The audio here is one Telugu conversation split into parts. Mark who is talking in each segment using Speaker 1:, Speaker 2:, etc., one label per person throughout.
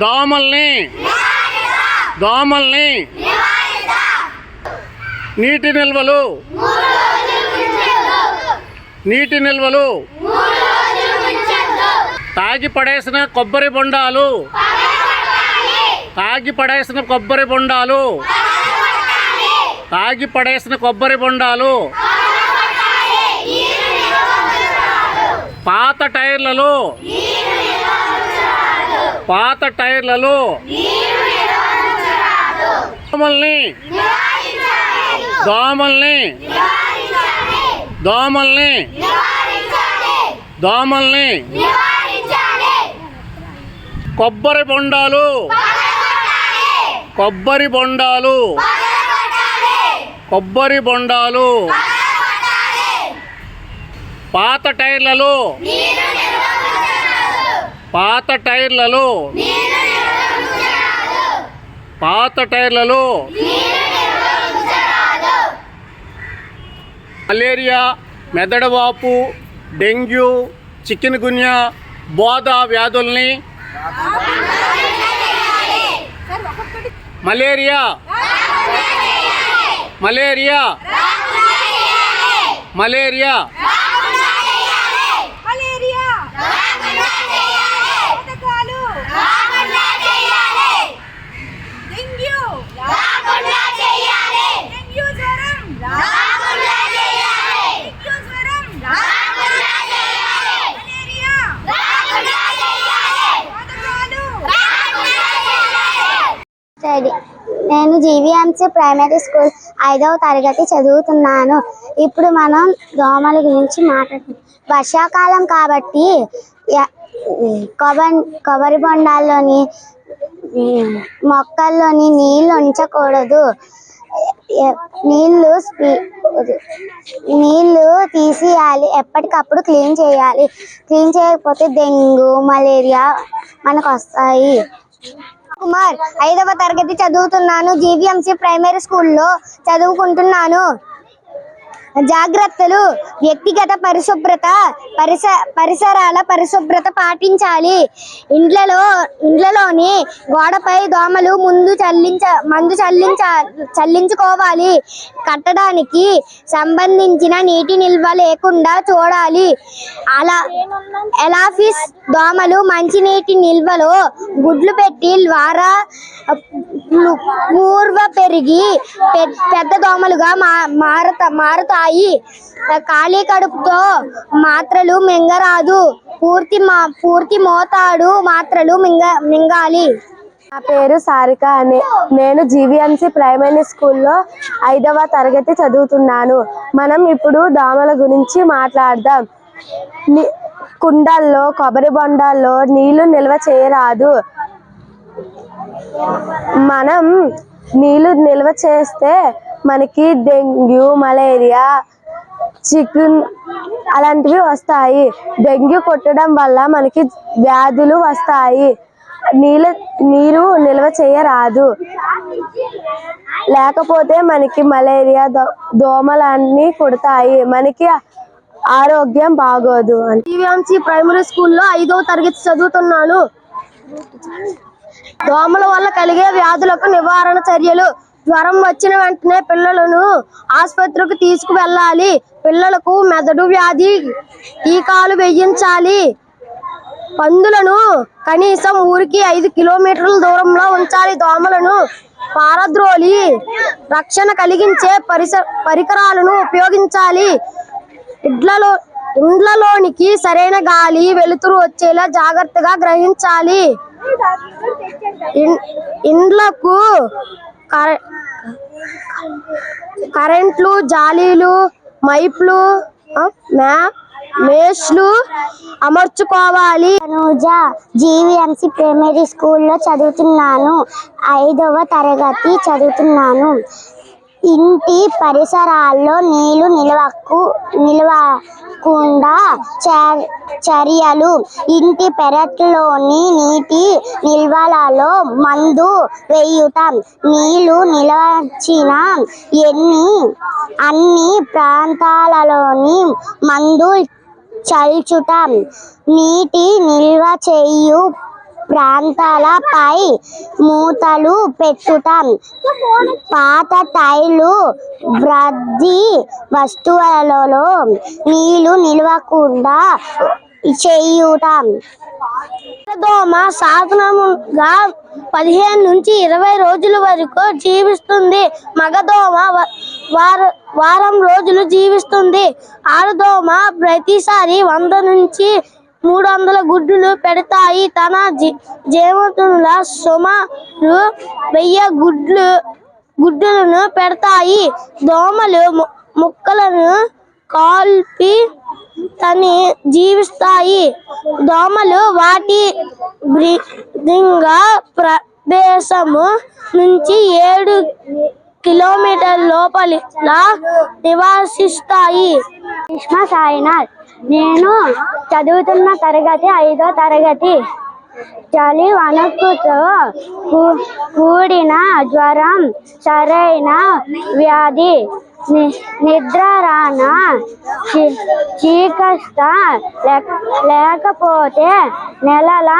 Speaker 1: దోమల్ని దోమల్ని నీటి నిల్వలు నీటి నిల్వలు తాగి పడేసిన కొబ్బరి బొండాలు తాగి పడేసిన కొబ్బరి బొండాలు తాగి పడేసిన కొబ్బరి బొండాలు పాత టైర్లలో పాత టైర్లలో దోమల్ని దోమల్ని దోమల్ని దోమల్ని కొబ్బరి బొండాలు కొబ్బరి బొండాలు కొబ్బరి బొండాలు పాత టైర్లలో పాత టైర్లలో పాత టైర్లలో మలేరియా మెదడువాపు డెంగ్యూ చికెన్ గున్యా బోధ వ్యాధుల్ని మలేరియా మలేరియా మలేరియా
Speaker 2: మలేరియా పథకాలు డెంగ్యూ డెంగ్యూ జ్వరం డెంగ్యూ జ్వరం మలేరియా పథకాలు
Speaker 3: సరే నేను జీవీఎంసీ ప్రైమరీ స్కూల్ ఐదవ తరగతి చదువుతున్నాను. ఇప్పుడు మనం దోమల గురించి మాట్లాడుతున్నాం వర్షాకాలం కాబట్టి య- కొబ్బరి కొబ్బరి బొండాల్లోని మొక్కల్లోని నీళ్ళు ఉంచకూడదు. నీళ్ళు నీళ్ళు తీసేయాలి. ఎప్పటికప్పుడు క్లీన్ చేయాలి. క్లీన్ చేయకపోతే డెంగ్యూ మలేరియా మనకు వస్తాయి కుమార్ ఐదవ తరగతి చదువుతున్నాను. జీవీఎంసీ ప్రైమరీ స్కూల్లో చదువుకుంటున్నాను. జాగ్రత్తలు వ్యక్తిగత పరిశుభ్రత పరిస పరిసరాల పరిశుభ్రత పాటించాలి. ఇండ్లలో ఇండ్లలోని గోడపై దోమలు ముందు చల్లించ మందు చల్లించ చల్లించుకోవాలి. కట్టడానికి సంబంధించిన నీటి నిల్వ లేకుండా చూడాలి. అలా ఎలాఫిస్ దోమలు మంచినీటి నిల్వలో గుడ్లు పెట్టి ద్వారా పూర్వ పెరిగి పె- పెద్ద దోమలుగా మా మారుతా ఉంటాయి. ఖాళీ కడుపుతో మాత్రలు మింగరాదు. పూర్తి మా పూర్తి మోతాడు మాత్రలు మింగ మింగాలి.
Speaker 4: నా పేరు సారిక అని. నేను జీవీఎంసీ ప్రైమరీ స్కూల్లో ఐదవ తరగతి చదువుతున్నాను. మనం ఇప్పుడు దోమల గురించి మాట్లాడదాం. కుండల్లో కొబ్బరి బొండాల్లో నీళ్ళు నిల్వ చేయరాదు. మనం నీళ్ళు నిల్వ చేస్తే మనకి డెంగ్యూ మలేరియా చికెన్ అలాంటివి వస్తాయి. డెంగ్యూ కొట్టడం వల్ల మనకి వ్యాధులు వస్తాయి. నీళ్ళ నీరు నిల్వ చేయరాదు. లేకపోతే మనకి మలేరియా దో దోమలన్నీ కుడతాయి. మనకి ఆరోగ్యం బాగోదు జీవీఎంసీ ప్రైమరీ స్కూల్లో ఐదవ తరగతి చదువుతున్నాను. దోమల వల్ల కలిగే వ్యాధులకు నివారణ చర్యలు జ్వరం వచ్చిన వెంటనే పిల్లలను ఆసుపత్రికి తీసుకువెళ్ళాలి. పిల్లలకు మెదడు వ్యాధి టీకాలు వేయించాలి. పందులను కనీసం ఊరికి ఐదు కిలోమీటర్ల దూరంలో ఉంచాలి. దోమలను పారద్రోలి రక్షణ కలిగించే పరిస పరికరాలను ఉపయోగించాలి. ఇడ్లలో ఇండ్లలోనికి సరైన గాలి వెలుతురు వచ్చేలా జాగ్రత్తగా గ్రహించాలి. ఇన్- ఇండ్లకు కరెంట్లు జాలీలు మైప్లు మ్యా మేష్లు అమర్చుకోవాలి.
Speaker 3: రోజా జీవీఎంసీ ప్రైమరీ స్కూల్లో చదువుతున్నాను. ఐదవ తరగతి చదువుతున్నాను. ఇంటి పరిసరాల్లో నీళ్ళు నిలవకు నిలవకుండా చ- చర్యలు. ఇంటి పెరట్లోని నీటి నిల్వలలో మందు వేయుట నీళ్ళు నిలవచ్చిన ఎన్ని అన్ని ప్రాంతాలలోని మందు చల్చుట నీటి నిల్వ చేయు ప్రాంతాలపై మూతలు పెట్టుటం పాత టైర్లు వృద్ధి వస్తువులలో నీళ్ళు నిలవకుండా చేయుటం దోమ సాధనముగా పదిహేను నుంచి ఇరవై రోజుల వరకు జీవిస్తుంది. మగదోమ వార వారం రోజులు జీవిస్తుంది. ఆడదోమ ప్రతిసారి వంద నుంచి మూడు వందల గుడ్డులు పెడతాయి. తన జీ- జీవతుల సుమారు వెయ్యి గుడ్లు గుడ్డులను పెడతాయి. దోమలు ముక్కలను కాల్పి తని జీవిస్తాయి. దోమలు వాటి బ్రీదింగ్ ప్రదేశము నుంచి ఏడు కిలోమీటర్ లోపల నివాసిస్తాయి. కృష్ణ సాయినాథ్. నేను చదువుతున్న తరగతి ఐదో తరగతి చలి వణుకుతో కూడిన జ్వరం సరైన వ్యాధి నిద్ర రాన చి- చీకస్త లేకపోతే నెలల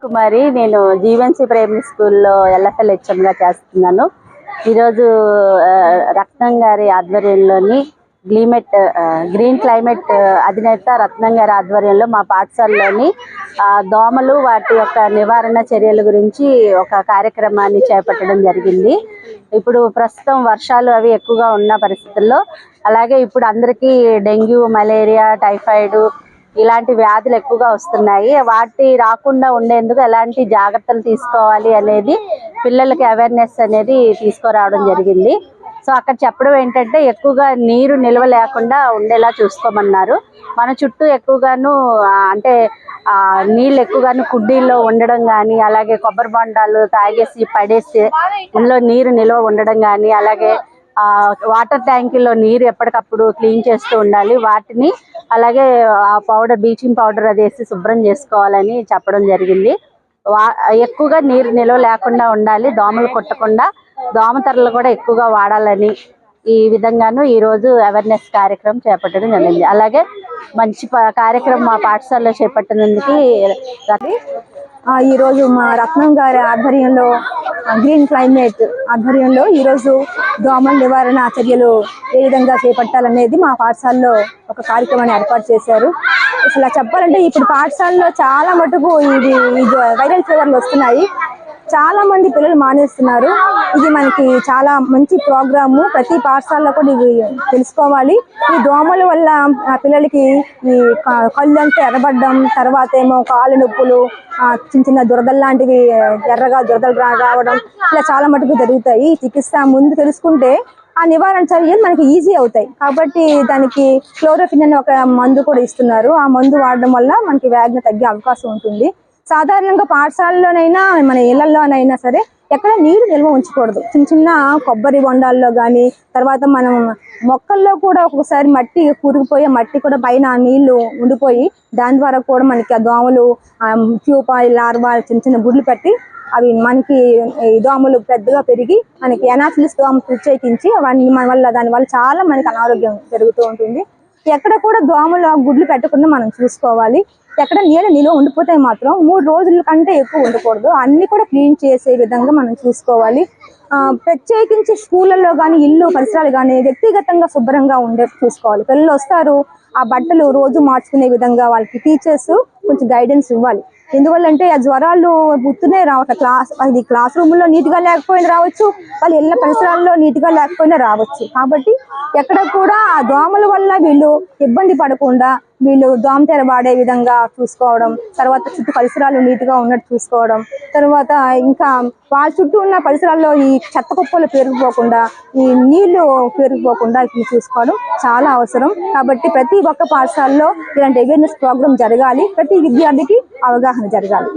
Speaker 5: కుమారి నేను జీవన్సీ ప్రైమరీ స్కూల్లో ఎల్ఎఫ్ఎల్ హెచ్ఎంగా చేస్తున్నాను. ఈరోజు ఆ, రత్నం గారి ఆధ్వర్యంలోని గ్లీమెట్ గ్రీన్ క్లైమేట్ అధినేత రత్నం గారి ఆధ్వర్యంలో మా పాఠశాలలోని దోమలు వాటి యొక్క నివారణ చర్యల గురించి ఒక కార్యక్రమాన్ని చేపట్టడం జరిగింది. ఇప్పుడు ప్రస్తుతం వర్షాలు అవి ఎక్కువగా ఉన్న పరిస్థితుల్లో అలాగే ఇప్పుడు అందరికీ డెంగ్యూ మలేరియా టైఫాయిడ్ ఇలాంటి వ్యాధులు ఎక్కువగా వస్తున్నాయి. వాటి రాకుండా ఉండేందుకు ఎలాంటి జాగ్రత్తలు తీసుకోవాలి అనేది పిల్లలకి అవేర్నెస్ అనేది తీసుకురావడం జరిగింది. సో అక్కడ చెప్పడం ఏంటంటే ఎక్కువగా నీరు నిల్వ లేకుండా ఉండేలా చూసుకోమన్నారు. మన చుట్టూ ఎక్కువగాను అంటే ఆ, నీళ్ళు ఎక్కువగాను కుడ్డీల్లో ఉండడం కానీ అలాగే కొబ్బరి బొండాలు తాగేసి పడేసి ఇందులో నీరు నిల్వ ఉండడం కానీ అలాగే ఆ వాటర్ ట్యాంకుల్లో నీరు ఎప్పటికప్పుడు క్లీన్ చేస్తూ ఉండాలి. వాటిని అలాగే ఆ పౌడర్ బ్లీచింగ్ పౌడర్ అది వేసి శుభ్రం చేసుకోవాలని చెప్పడం జరిగింది. వా ఎక్కువగా నీరు నిల్వ లేకుండా ఉండాలి. దోమలు కొట్టకుండా దోమతరలు కూడా ఎక్కువగా వాడాలని ఈ విధంగాను ఈరోజు అవేర్నెస్ కార్యక్రమం చేపట్టడం జరిగింది. అలాగే మంచి కార్యక్రమం మా పాఠశాలలో చేపట్టినందుకు
Speaker 6: ఆ, ఈరోజు మా రత్నం గారి ఆధ్వర్యంలో గ్రీన్ క్లైమేట్ ఆధ్వర్యంలో ఈరోజు దోమల నివారణ చర్యలు ఏ విధంగా చేపట్టాలనేది మా పాఠశాలలో ఒక కార్యక్రమాన్ని ఏర్పాటు చేశారు. అసలు చెప్పాలంటే ఇప్పుడు పాఠశాలలో చాలా మటుకు ఇది ఇది వైరల్ ఫీవర్లు వస్తున్నాయి. చాలా మంది పిల్లలు మానేస్తున్నారు. ఇది మనకి చాలా మంచి ప్రోగ్రాము. ప్రతి పాఠశాలలో కూడా ఇవి తెలుసుకోవాలి. ఈ దోమల వల్ల ఆ పిల్లలకి ఈ కళ్ళు అంతా ఎర్రబడ్డం తర్వాత ఏమో కాళ్ళు నొప్పులు ఆ, చిన్న చిన్న దురదలు లాంటివి ఎర్రగా దురదలు రావడం ఇలా చాలా మటుకు జరుగుతాయి. ఈ చికిత్స ముందు తెలుసుకుంటే ఆ నివారణ చర్యలు మనకి ఈజీ అవుతాయి. కాబట్టి దానికి క్లోరోఫిన్ అనే ఒక మందు కూడా ఇస్తున్నారు. ఆ మందు వాడడం వల్ల మనకి వ్యాధిని తగ్గే అవకాశం ఉంటుంది. సాధారణంగా పాఠశాలలోనైనా మన ఇళ్ళలోనైనా సరే ఎక్కడ నీరు నిల్వ ఉంచకూడదు. చిన్న చిన్న కొబ్బరి బొండాల్లో కానీ తర్వాత మనం మొక్కల్లో కూడా ఒక్కొక్కసారి మట్టి కూరుకుపోయే మట్టి కూడా పైన నీళ్ళు ఉండిపోయి దాని ద్వారా కూడా మనకి ఆ దోమలు ట్యూపా లార్వా చిన్న చిన్న గుడ్లు పెట్టి అవి మనకి దోమలు పెద్దగా పెరిగి మనకి ఎనాఫిలిస్ దోమ ప్రత్యేకించి అవన్నీ మన వల్ల దాని వల్ల చాలా మనకి అనారోగ్యం జరుగుతూ ఉంటుంది. ఎక్కడ కూడా దోమలు గుడ్లు పెట్టకుండా మనం చూసుకోవాలి. ఎక్కడ నీళ్ళు నిలువ ఉండిపోతే మాత్రం మూడు రోజుల కంటే ఎక్కువ ఉండకూడదు. అన్ని కూడా క్లీన్ చేసే విధంగా మనం చూసుకోవాలి. ఆ, ప్రత్యేకించి స్కూళ్ళల్లో కానీ ఇల్లు పరిసరాలు కానీ వ్యక్తిగతంగా శుభ్రంగా ఉండే చూసుకోవాలి. పిల్లలు వస్తారు ఆ బట్టలు రోజు మార్చుకునే విధంగా వాళ్ళకి టీచర్స్ కొంచెం గైడెన్స్ ఇవ్వాలి. ఎందువల్లంటే ఆ జ్వరాలు గుర్తున్నాయి రావట క్లాస్ అది క్లాస్ రూమ్లో నీట్గా లేకపోయినా రావచ్చు వాళ్ళు ఇళ్ళ పరిసరాల్లో నీట్గా లేకపోయినా రావచ్చు. కాబట్టి ఎక్కడ కూడా ఆ దోమల వల్ల వీళ్ళు ఇబ్బంది పడకుండా వీళ్ళు దోమతెర వాడే విధంగా చూసుకోవడం తర్వాత చుట్టూ పరిసరాలు నీట్గా ఉన్నట్టు చూసుకోవడం తర్వాత ఇంకా వాళ్ళ చుట్టూ ఉన్న పరిసరాల్లో ఈ చెత్త కుప్పలు పెరిగిపోకుండా ఈ నీళ్ళు పెరిగిపోకుండా ఇవి చూసుకోవడం చాలా అవసరం. కాబట్టి ప్రతి ఒక్క పాఠశాలలో ఇలాంటి అవేర్నెస్ ప్రోగ్రామ్ జరగాలి. ప్రతి విద్యార్థికి అవగాహన జరగాలి.